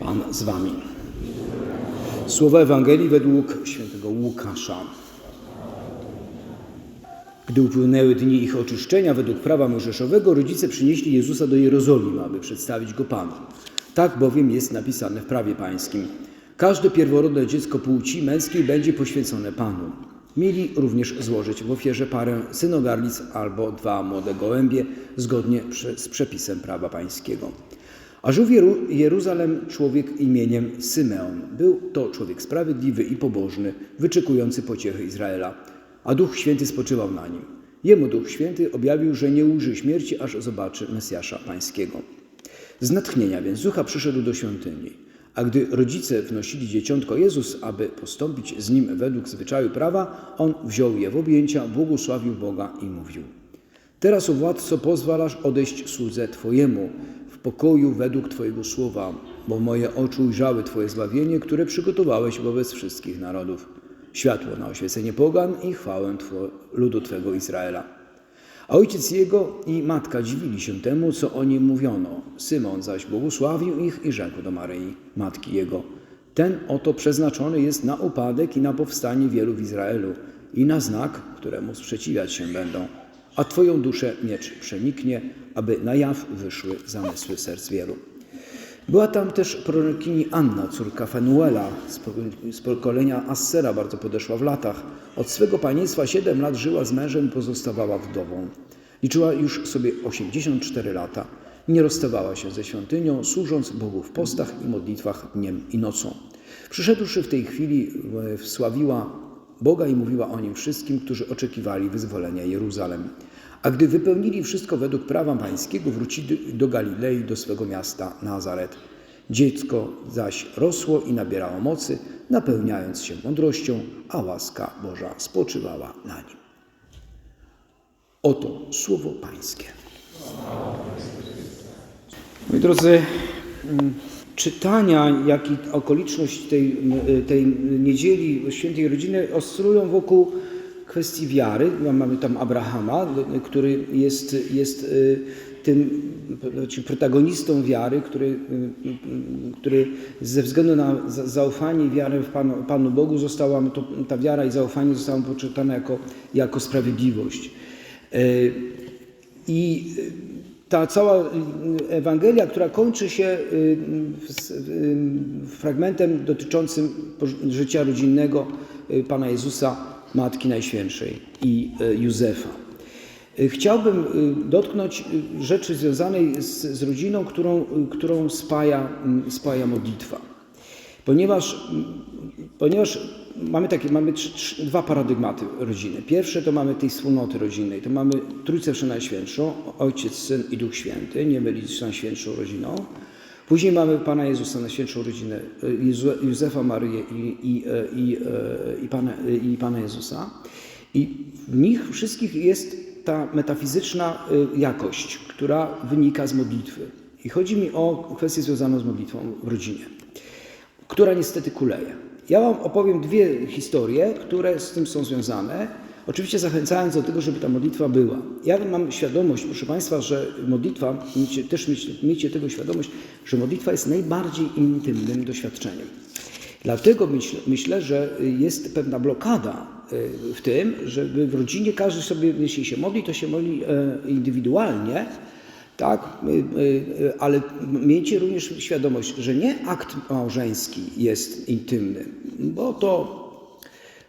Pan z wami. Słowa Ewangelii według świętego Łukasza. Gdy upłynęły dni ich oczyszczenia według prawa mojżeszowego, rodzice przynieśli Jezusa do Jerozolimy, aby przedstawić go Panu. Tak bowiem jest napisane w prawie pańskim. Każde pierworodne dziecko płci męskiej będzie poświęcone Panu. Mieli również złożyć w ofierze parę synogarlic albo dwa młode gołębie, zgodnie z przepisem prawa pańskiego. A żył w Jeru- Jeruzalem człowiek imieniem Symeon. Był to człowiek sprawiedliwy i pobożny, wyczekujący pociechy Izraela, a Duch Święty spoczywał na nim. Jemu Duch Święty objawił, że nie ujrzy śmierci, aż zobaczy Mesjasza Pańskiego. Z natchnienia więc Ducha przyszedł do świątyni. A gdy rodzice wnosili dzieciątko Jezus, aby postąpić z nim według zwyczaju prawa, on wziął je w objęcia, błogosławił Boga i mówił – Teraz, o władco, pozwalasz odejść słudze Twojemu pokoju według Twojego słowa, bo moje oczy ujrzały Twoje zbawienie, które przygotowałeś wobec wszystkich narodów. Światło na oświecenie pogan i chwałę Two, ludu Twego Izraela. A ojciec jego i matka dziwili się temu, co o nim mówiono. Symon zaś błogosławił ich i rzekł do Maryi, matki jego. Ten oto przeznaczony jest na upadek i na powstanie wielu w Izraelu i na znak, któremu sprzeciwiać się będą. A Twoją duszę miecz przeniknie, aby na jaw wyszły zamysły serc wielu. Była tam też prorokini Anna, córka Fenuela, z po- z pokolenia Assera, bardzo podeszła w latach. Od swego panieństwa siedem lat żyła z mężem pozostawała wdową. Liczyła już sobie 84 lata. Nie rozstawała się ze świątynią, służąc Bogu w postach i modlitwach dniem i nocą. Przyszedłszy w tej chwili, e, wsławiła Boga i mówiła o nim wszystkim, którzy oczekiwali wyzwolenia Jeruzalem. A gdy wypełnili wszystko według prawa pańskiego, wrócili do Galilei, do swego miasta Nazaret. Dziecko zaś rosło i nabierało mocy, napełniając się mądrością, a łaska Boża spoczywała na nim. Oto słowo pańskie. Moi drodzy, mm, czytania, jak i okoliczność tej, tej niedzieli świętej rodziny oscylują wokół kwestii wiary. Mamy tam Abrahama, który jest, jest y, tym znaczy protagonistą wiary, który, y, który ze względu na za- zaufanie i wiarę w Panu, Panu Bogu została, to, ta wiara i zaufanie została poczytane jako, jako sprawiedliwość. Y, I ta cała Ewangelia, która kończy się y, y, fragmentem dotyczącym życia rodzinnego y, Pana Jezusa, Matki Najświętszej i y, Józefa. Y, Chciałbym y, dotknąć y, rzeczy związanej z, z rodziną, którą, y, którą spaja, spaja modlitwa. Ponieważ, ponieważ mamy takie, mamy trz, trz, dwa paradygmaty rodziny. Pierwsze to mamy tej wspólnoty rodzinnej. To mamy Trójcę Przenajświętszą, Ojciec, Syn i Duch Święty, nie mylić z Najświętszą rodziną. Później mamy Pana Jezusa, Najświętszą rodzinę, Jezu- Józefa, Maryję i, i, e, i, e, i, Pana, i Pana Jezusa. I w nich wszystkich jest ta metafizyczna jakość, która wynika z modlitwy. I chodzi mi o kwestię związaną z modlitwą w rodzinie która niestety kuleje. Ja Wam opowiem dwie historie, które z tym są związane. Oczywiście zachęcając do tego, żeby ta modlitwa była. Ja mam świadomość, proszę Państwa, że modlitwa, też miejcie, tego świadomość, że modlitwa jest najbardziej intymnym doświadczeniem. Dlatego myśl, myślę, że jest pewna blokada y, w tym, żeby w rodzinie każdy sobie, jeśli się modli, to się modli e, indywidualnie, tak, y, y, y, ale miejcie również świadomość, że nie akt małżeński jest intymny, bo to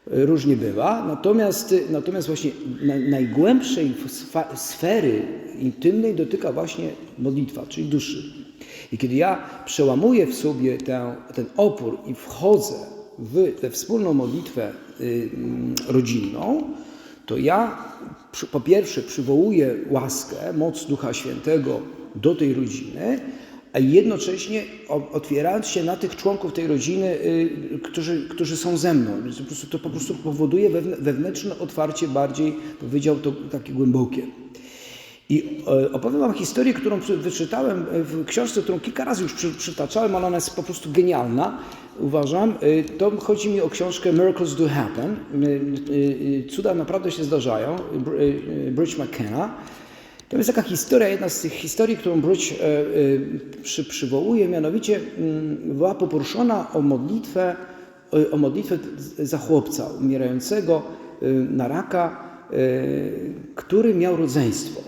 różnie bywa, natomiast, natomiast właśnie na- najgłębszej sfery intymnej dotyka właśnie modlitwa, czyli duszy. I kiedy ja przełamuję w sobie tę, ten opór i wchodzę w wspólną modlitwę mm, rodzinną, to ja po pierwsze przywołuję łaskę, moc Ducha Świętego do tej rodziny, a jednocześnie otwierając się na tych członków tej rodziny, y, którzy, którzy są ze mną. Więc po prostu, to po prostu powoduje wewn- wewnętrzne otwarcie bardziej, powiedział to takie głębokie. I e, opowiem Wam historię, którą wyczytałem w książce, którą kilka razy już przy, przytaczałem, ale ona jest po prostu genialna, uważam. E, To chodzi mi o książkę Miracles Do Happen. E, e, e, Cuda naprawdę się zdarzają. Br- e, Bridge McKenna. To jest taka historia, jedna z tych historii, którą Bruć e, e, przy, przywołuje, mianowicie mm, była poproszona o modlitwę, o, modlitwę za chłopca umierającego e, na raka, e, który miał rodzeństwo.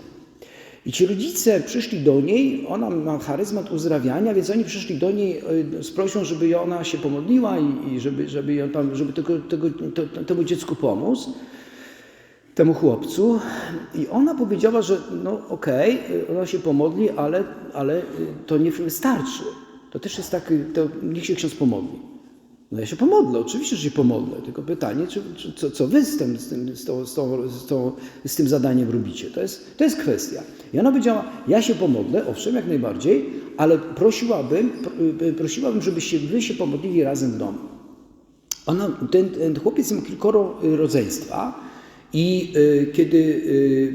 I ci rodzice przyszli do niej, ona ma charyzmat uzdrawiania, więc oni przyszli do niej e, z prośbą, żeby ona się pomodliła i, żeby, żeby, ją tam, żeby tego, tego, to, temu dziecku pomóc, temu chłopcu. I ona powiedziała, że no okej, ona się pomodli, ale, ale to nie wystarczy. To też jest taki, to niech się ksiądz pomodli. No ja się pomodlę, oczywiście, że się pomodlę, tylko pytanie, czy, czy, co, co wy z tym, z, tym, z, z, z, z tym zadaniem robicie? To jest, to jest kwestia. Ona powiedziała, ja się pomodlę, owszem, jak najbardziej, ale prosiłabym, pro- prosiłabym żebyście wy się pomodlili razem w domu. Ona, ten, ten chłopiec miał kilkoro y, rodzeństwa i y, kiedy y,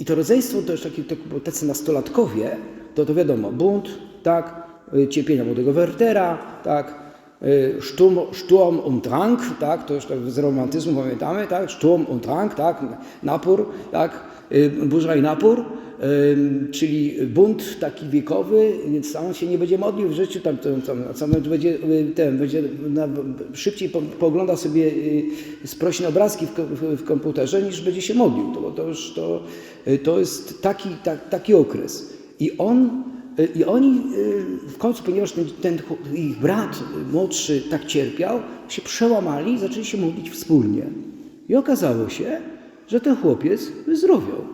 i- to rodzeństwo to już taki, tak, tacy nastolatkowie, to to wiadomo, bunt, tak, y, cierpienia młodego Wertera, tak, y, Sturm, Sturm und Drang, tak, to już tak z romantyzmu pamiętamy, tak, Sturm und Drang, tak, napór, tak, y, burza i napór, Ym, czyli bunt taki wiekowy, więc on się nie będzie modlił w życiu, tam, tam, tam, tam będzie, y, ten, będzie na, szybciej po, poogląda sobie y, sprośne obrazki w, w, w komputerze, niż będzie się modlił. To, to, już, to, y, to jest taki, tak, taki okres. I on y, i oni y, w końcu, ponieważ ten, ten ich brat y, młodszy tak cierpiał, się przełamali i zaczęli się modlić wspólnie. I okazało się, że ten chłopiec wyzdrowiał.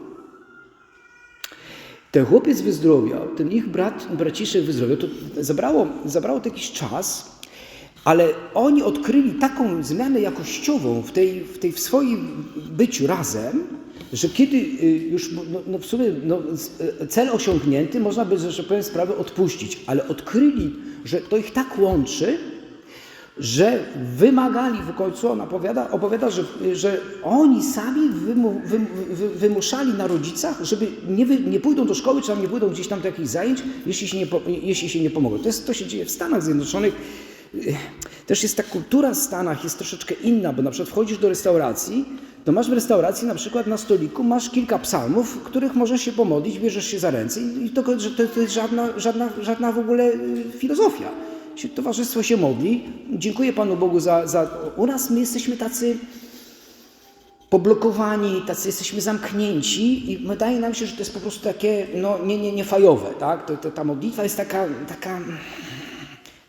Ten chłopiec wyzdrowiał, ten ich brat, braciszek wyzdrowiał. To zabrało, zabrało to jakiś czas, ale oni odkryli taką zmianę jakościową w, tej, w, tej, w swoim byciu razem, że kiedy y, już no, no w sumie no, y, cel osiągnięty, można by, że tak powiem, sprawę odpuścić, ale odkryli, że to ich tak łączy, że wymagali w końcu, on opowiada, opowiada że, że oni sami wymu, wy, wy, wymuszali na rodzicach, żeby nie, wy, nie pójdą do szkoły, czy tam nie pójdą gdzieś tam do jakichś zajęć, jeśli się nie, jeśli się nie pomogą. To, jest, to się dzieje w Stanach Zjednoczonych. Też jest ta kultura w Stanach jest troszeczkę inna, bo na przykład wchodzisz do restauracji, to masz w restauracji na przykład na stoliku masz kilka psalmów, których możesz się pomodlić, bierzesz się za ręce i to, to, to jest żadna, żadna, żadna w ogóle y, filozofia. Towarzystwo się modli. Dziękuję Panu Bogu za, za... U nas my jesteśmy tacy poblokowani, tacy jesteśmy zamknięci i wydaje nam się, że to jest po prostu takie, no nie, nie, nie fajowe, tak? To, to, ta modlitwa jest taka, taka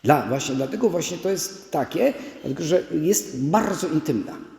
dla, właśnie, dlatego właśnie to jest takie, dlatego że jest bardzo intymna.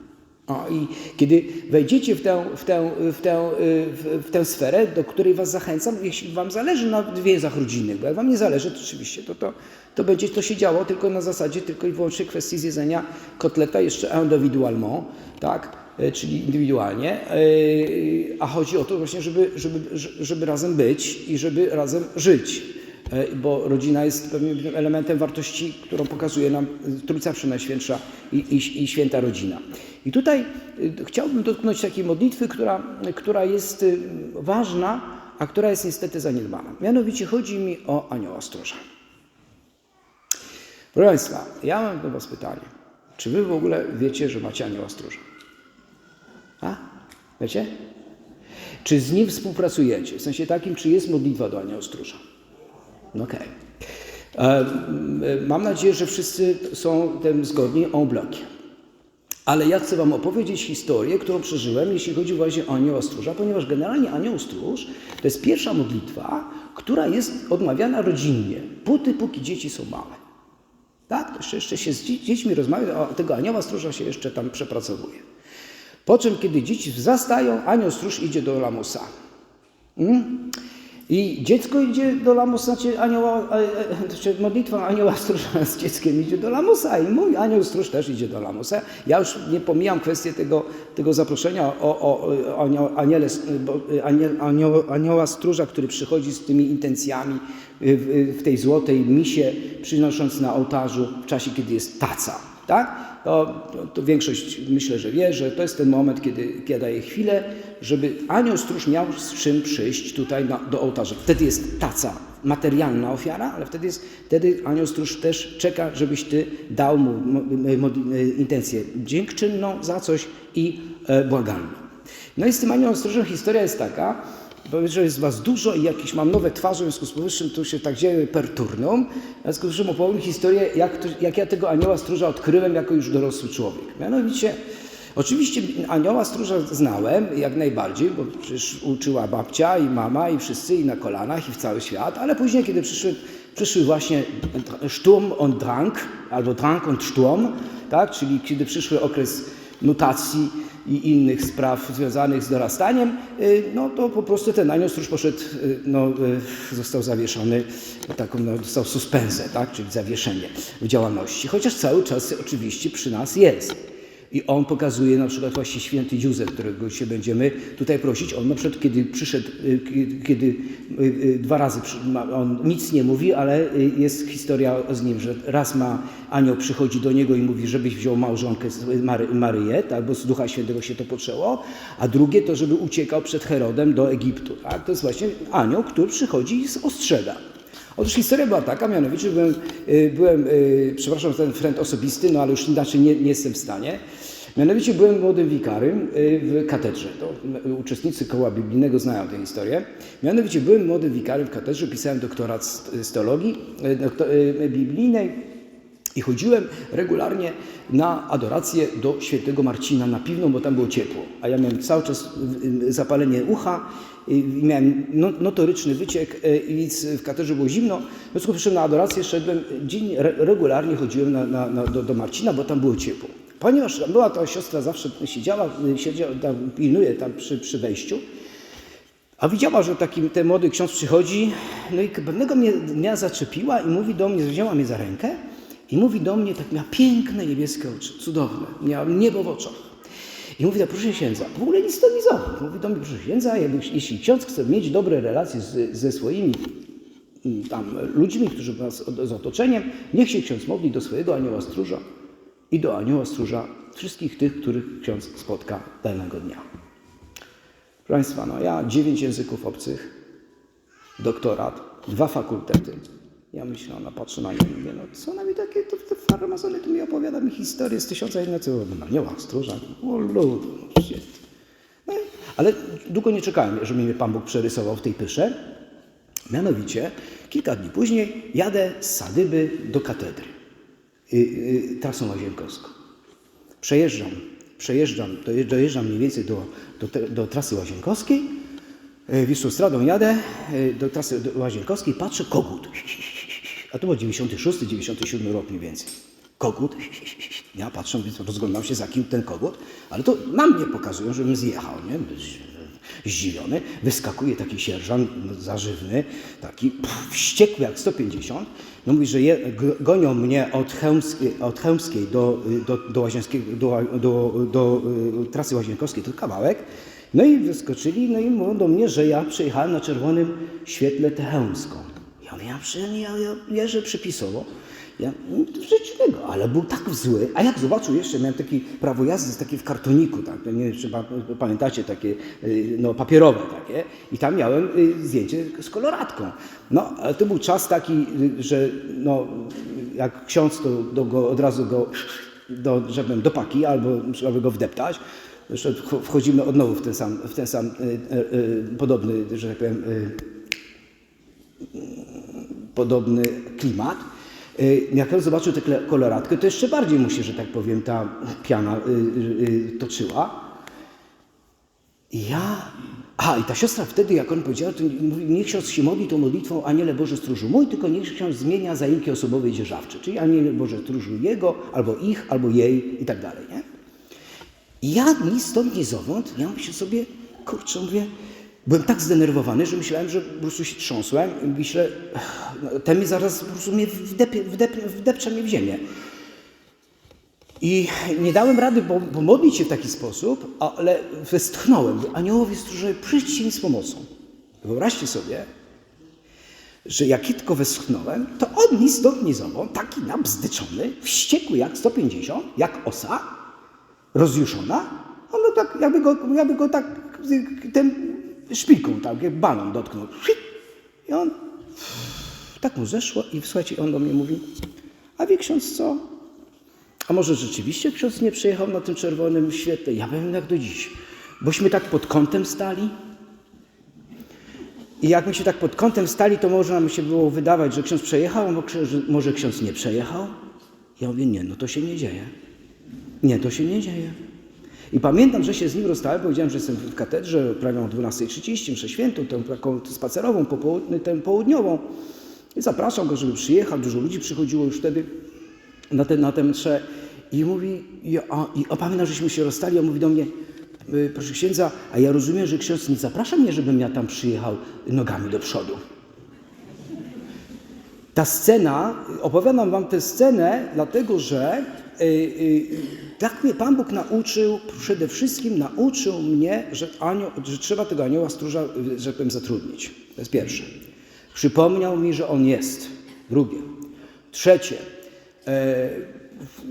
O, I kiedy wejdziecie w tę, w, tę, w, tę, w, w tę sferę, do której Was zachęcam, jeśli Wam zależy na więzach rodzinnych, bo jak Wam nie zależy, to oczywiście to, to, to będzie to się działo tylko na zasadzie tylko i wyłącznie kwestii zjedzenia kotleta jeszcze indywidualment, tak? Y, czyli indywidualnie, y, a chodzi o to właśnie, żeby, żeby, żeby razem być i żeby razem żyć. E, bo rodzina jest pewnym elementem wartości, którą pokazuje nam Trójca Przenajświętsza i, i, i Święta Rodzina. I tutaj y, chciałbym dotknąć takiej modlitwy, która, która jest y, ważna, a która jest niestety zaniedbana. Mianowicie chodzi mi o anioła stróża. Proszę Państwa, ja mam do Was pytanie. Czy Wy w ogóle wiecie, że macie anioła stróża? A? Wiecie? Czy z nim współpracujecie? W sensie takim, czy jest modlitwa do anioła stróża? Okej. E, Mam nadzieję, że wszyscy są tym zgodni en bloc. Ale ja chcę Wam opowiedzieć historię, którą przeżyłem, jeśli chodzi właśnie o anioła stróża, ponieważ generalnie anioł stróż to jest pierwsza modlitwa, która jest odmawiana rodzinnie, póty, póki dzieci są małe. Tak, jeszcze, jeszcze się z dzie- dziećmi rozmawia, a tego anioła stróża się jeszcze tam przepracowuje. Po czym, kiedy dzieci zastają, anioł stróż idzie do lamusa. Mm? I dziecko idzie do lamusa, znaczy anioła, znaczy modlitwa anioła stróża z dzieckiem idzie do lamusa i mój anioł stróż też idzie do lamusa. Ja już nie pomijam kwestię tego, tego zaproszenia o, o, o aniele, anioł, anioła stróża, który przychodzi z tymi intencjami w, w tej złotej misie, przynosząc na ołtarzu w czasie, kiedy jest taca. Tak? To, to, to większość myślę, że wie, że to jest ten moment, kiedy, kiedy daje chwilę, żeby anioł stróż miał z czym przyjść tutaj na, do ołtarza. Wtedy jest taca, materialna ofiara, ale wtedy, jest, wtedy anioł stróż też czeka, żebyś ty dał mu intencję dziękczynną za coś i e. No i z tym aniołem stróżem historia jest taka, Bo że jest was dużo i jakieś mam nowe twarze, w związku z powyższym tu się tak dzieje per turnum. W związku z czym opowiem historię, jak, to, jak ja tego anioła stróża odkryłem jako już dorosły człowiek. Mianowicie, oczywiście anioła stróża znałem jak najbardziej, bo przecież uczyła babcia i mama i wszyscy i na kolanach i w cały świat, ale później, kiedy przyszły, przyszły właśnie Sturm und Drang, albo Drang und Sturm, tak? czyli kiedy przyszły okres mutacji i innych spraw związanych z dorastaniem, y, no to po prostu ten anioł stróż poszedł, y, no, y, został zawieszony, taką, no, dostał suspensę, tak? czyli zawieszenie w działalności. Chociaż cały czas oczywiście przy nas jest. I on pokazuje na przykład właśnie święty Józef, którego się będziemy tutaj prosić. On na przykład kiedy przyszedł, y, kiedy, y, y, dwa razy on nic nie mówi, ale jest historia z nim, że raz ma anioł przychodzi do niego i mówi, żebyś wziął małżonkę Maryję, tak, bo z Ducha Świętego się to poczęło, a drugie to, żeby uciekał przed Herodem do Egiptu. Tak? To jest właśnie anioł, który przychodzi i ostrzega. Otóż historia była taka, mianowicie byłem, y, byłem y, przepraszam za ten fręd osobisty, no ale już inaczej nie, nie jestem w stanie. Mianowicie byłem młodym wikarym y, w katedrze. To uczestnicy koła biblijnego znają tę historię. Mianowicie byłem młodym wikarym w katedrze, pisałem doktorat z, teologii doktor, biblijnej i chodziłem regularnie na adorację do świętego Marcina na Piwną, bo tam było ciepło. A ja miałem cały czas zapalenie ucha, miałem no- notoryczny wyciek, i więc w katedrze było zimno. W związku z czym na adorację szedłem, dzień re- regularnie chodziłem na, na, na, do, do Marcina, bo tam było ciepło. Ponieważ była ta siostra zawsze siedziała, y, siedziała tam, pilnuje tam przy, przy wejściu, a widziała, że taki ten młody ksiądz przychodzi, no i pewnego mnie dnia zaczepiła i mówi do mnie, wzięła mnie za rękę i mówi do mnie, tak miała piękne niebieskie oczy, cudowne, miała niebo w oczach. I mówi, tak, proszę księdza, w ogóle nic to nie zowód. Mówi do mnie, proszę księdza, jeśli ksiądz chce mieć dobre relacje z, ze swoimi mm, tam ludźmi, którzy nas z otoczeniem, niech się ksiądz modli do swojego anioła stróża i do anioła stróża wszystkich tych, których ksiądz spotka danego dnia. Proszę Państwa, no ja dziewięć języków obcych, doktorat, dwa fakultety. Ja myślę, ona patrzy na nią i no co ona mi takie, to, to farmazony tu mi opowiada mi historię z tysiąca jednego, no nie ma stróża, o ludu, no. No, ale długo nie czekałem, żeby mnie Pan Bóg przerysował w tej pysze. Mianowicie, kilka dni później jadę z Sadyby do katedry, y, y, trasą łazienkowską. Przejeżdżam, przejeżdżam, doje- dojeżdżam mniej więcej do, do, te- do trasy łazienkowskiej, e, Wisłostradą jadę e, do trasy łazienkowskiej, patrzę, kogut. A to był 96, 97 rok mniej więcej. Kogut. Ja patrzę, więc rozglądam się za kim ten kogut, ale to na mnie pokazują, żebym zjechał, nie? Zdziwiony. Wyskakuje taki sierżant zażywny, taki pff, wściekły jak 150. No mówi, że je, gonią mnie od Chełmskiej, od Chełmskiej do, do, do, do, do, do, y, trasy łazienkowskiej, to kawałek. No i wyskoczyli, no i mówią do mnie, że ja przejechałem na czerwonym świetle tę chełmską. Ja ja, ja, jeżdżę przypisowo. Ja, no, rzeczywistego, ale był tak zły. A jak zobaczył jeszcze, miałem taki prawo jazdy, taki w kartoniku, tak, nie wiem, czy pa- pamiętacie, takie y, no, papierowe takie. I tam miałem y, zdjęcie z koloratką. No, ale to był czas taki, y, że no, jak ksiądz, to do go, od razu go, do, żebym do paki, albo trzeba go wdeptać. Zresztą wch- wchodzimy od nowa w ten sam, w ten sam y, y, y, podobny, że tak powiem, podobny klimat. Y, Jak on zobaczył tę koloratkę, to jeszcze bardziej mu się, że tak powiem, ta piana y, y, toczyła. I ja... A, i ta siostra wtedy, jak on powiedział, to mówi, niech ksiądz się modli tą modlitwą Aniele Boże Stróżu mój, tylko niech ksiądz zmienia zaimki osobowe i dzierżawcze. Czyli Aniele Boże Stróżu jego, albo ich, albo jej i tak dalej, nie? I ja nic stąd, ni zowąd, ja myślę sobie, kurczę, mówię, byłem tak zdenerwowany, że myślałem, że po prostu się trząsłem i myślę, ten mi zaraz po prostu mnie wdepie, wdepie, wdepcze mnie w ziemię. I nie dałem rady po- pomodlić się w taki sposób, ale westchnąłem, aniołowie stróże, przyjdźcie z pomocą. Wyobraźcie sobie, że jak ja tylko westchnąłem, to on ni stąd, taki nabzdyczony, wściekły jak 150, jak osa, rozjuszona, ono tak, jakby go, jakby go tak tym szpilką, tak, jak balon dotknął. I on, tak mu zeszło i słuchajcie, on do mnie mówi, a wie ksiądz co? A może rzeczywiście ksiądz nie przyjechał na tym czerwonym świetle? Ja wiem jak do dziś. Bośmy tak pod kątem stali. I jak my się tak pod kątem stali, to można by się było wydawać, że ksiądz przejechał, a może- że może ksiądz nie przejechał. Ja mówię, nie, no to się nie dzieje. Nie, to się nie dzieje. I pamiętam, że się z nim rozstałem, powiedziałem, że jestem w katedrze, prawie o 12.30, mszę świętą, tę taką spacerową, tę południową. I zapraszam go, żeby przyjechał, dużo ludzi przychodziło już wtedy na tę na tę mszę. I mówi, i, a, i a pamiętam, żeśmy się rozstali, on mówi do mnie, y, proszę księdza, a ja rozumiem, że ksiądz nie zaprasza mnie, żebym ja tam przyjechał nogami do przodu. Ta scena, opowiadam wam tę scenę, dlatego że tak mnie Pan Bóg nauczył, przede wszystkim nauczył mnie, że, anioł, że trzeba tego anioła stróża, y, że tak powiem, zatrudnić. To jest pierwsze. Przypomniał mi, że on jest. Drugie. Trzecie. E,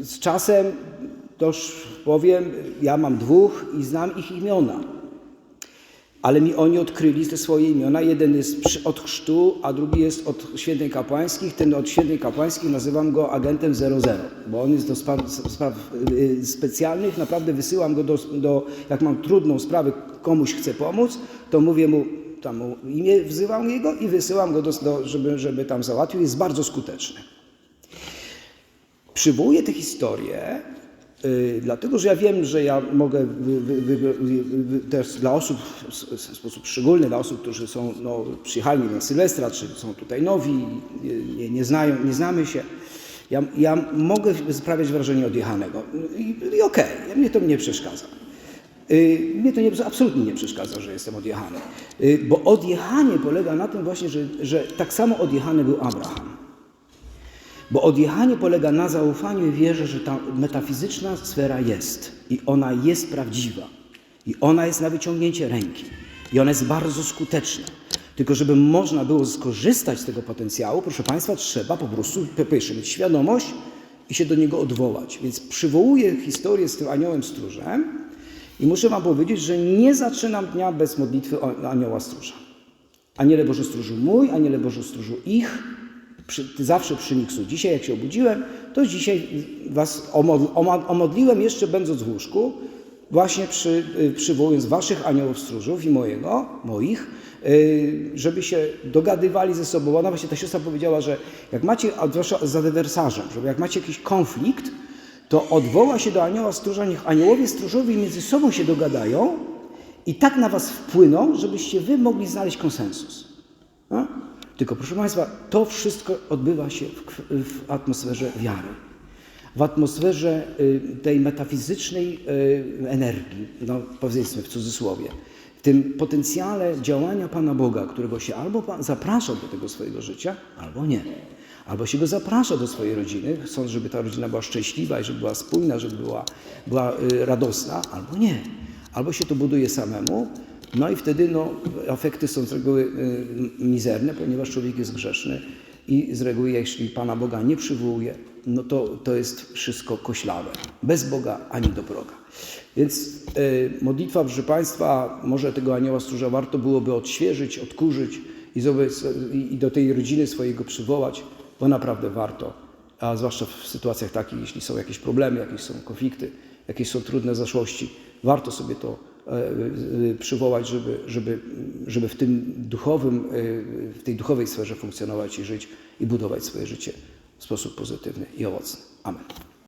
z czasem też powiem, ja mam dwóch i znam ich imiona. Ale mi oni odkryli te swoje imiona. Jeden jest od chrztu, a drugi jest od świętej kapłańskich. Ten od świętej kapłańskich nazywam go agentem 00, bo on jest do spraw, spraw y, specjalnych. Naprawdę wysyłam go do, do, jak mam trudną sprawę, komuś chcę pomóc, to mówię mu, tam imię wzywam jego i wysyłam go, do, do, żeby, żeby tam załatwił. Jest bardzo skuteczny. Przywołuję tę historię, dlatego że ja wiem, że ja mogę wy, wy, wy, wy, też dla osób w, sposób szczególny, dla osób, którzy są, no, przyjechali na Sylwestra, czy są tutaj nowi, nie, nie, znają, nie znamy się. Ja, ja mogę sprawiać wrażenie odjechanego. I, i okej, mnie to nie przeszkadza. Y, Mnie to nie, absolutnie nie przeszkadza, że jestem odjechany. Y, Bo odjechanie polega na tym właśnie, że, że tak samo odjechany był Abraham. Bo odjechanie polega na zaufaniu i wierze, że ta metafizyczna sfera jest i ona jest prawdziwa. I ona jest na wyciągnięcie ręki. I ona jest bardzo skuteczna. Tylko żeby można było skorzystać z tego potencjału, proszę Państwa, trzeba po prostu pierwsze mieć świadomość i się do niego odwołać. Więc przywołuję historię z tym aniołem stróżem i muszę Wam powiedzieć, że nie zaczynam dnia bez modlitwy anioła stróża. Aniele Boże stróżu mój, aniele Boże stróżu ich, przy, zawsze przy Niksu. Dzisiaj jak się obudziłem, to dzisiaj was omodliłem jeszcze będąc w łóżku, właśnie przy, y, przywołując waszych aniołów stróżów i mojego, moich, y, żeby się dogadywali ze sobą. Ona właśnie ta siostra powiedziała, że jak macie, zwłaszcza z adwersarzem, żeby jak macie jakiś konflikt, to odwoła się do anioła stróża, niech aniołowie stróżowi między sobą się dogadają i tak na was wpłyną, żebyście wy mogli znaleźć konsensus. No? Tylko proszę Państwa, to wszystko odbywa się w, w atmosferze wiary. W atmosferze y, tej metafizycznej y, energii, no powiedzmy w cudzysłowie, w tym potencjale działania Pana Boga, którego się albo zaprasza do tego swojego życia, albo nie. Albo się go zaprasza do swojej rodziny, chcąc, żeby ta rodzina była szczęśliwa i żeby była spójna, żeby była, była y, radosna, albo nie. Albo się to buduje samemu, no i wtedy no, efekty są z reguły y, mizerne, ponieważ człowiek jest grzeszny i z reguły, jeśli Pana Boga nie przywołuje, no to, to jest wszystko koślawe. Bez Boga ani do proga. Więc y, modlitwa, proszę Państwa, może tego anioła stróża warto byłoby odświeżyć, odkurzyć i, i do tej rodziny swojego przywołać, bo naprawdę warto. A zwłaszcza w sytuacjach takich, jeśli są jakieś problemy, jakieś są konflikty, jakieś są trudne zaszłości, warto sobie to przywołać, żeby, żeby, żeby w tym duchowym, e, w tej duchowej sferze funkcjonować i żyć i budować swoje życie w sposób pozytywny i owocny. Amen.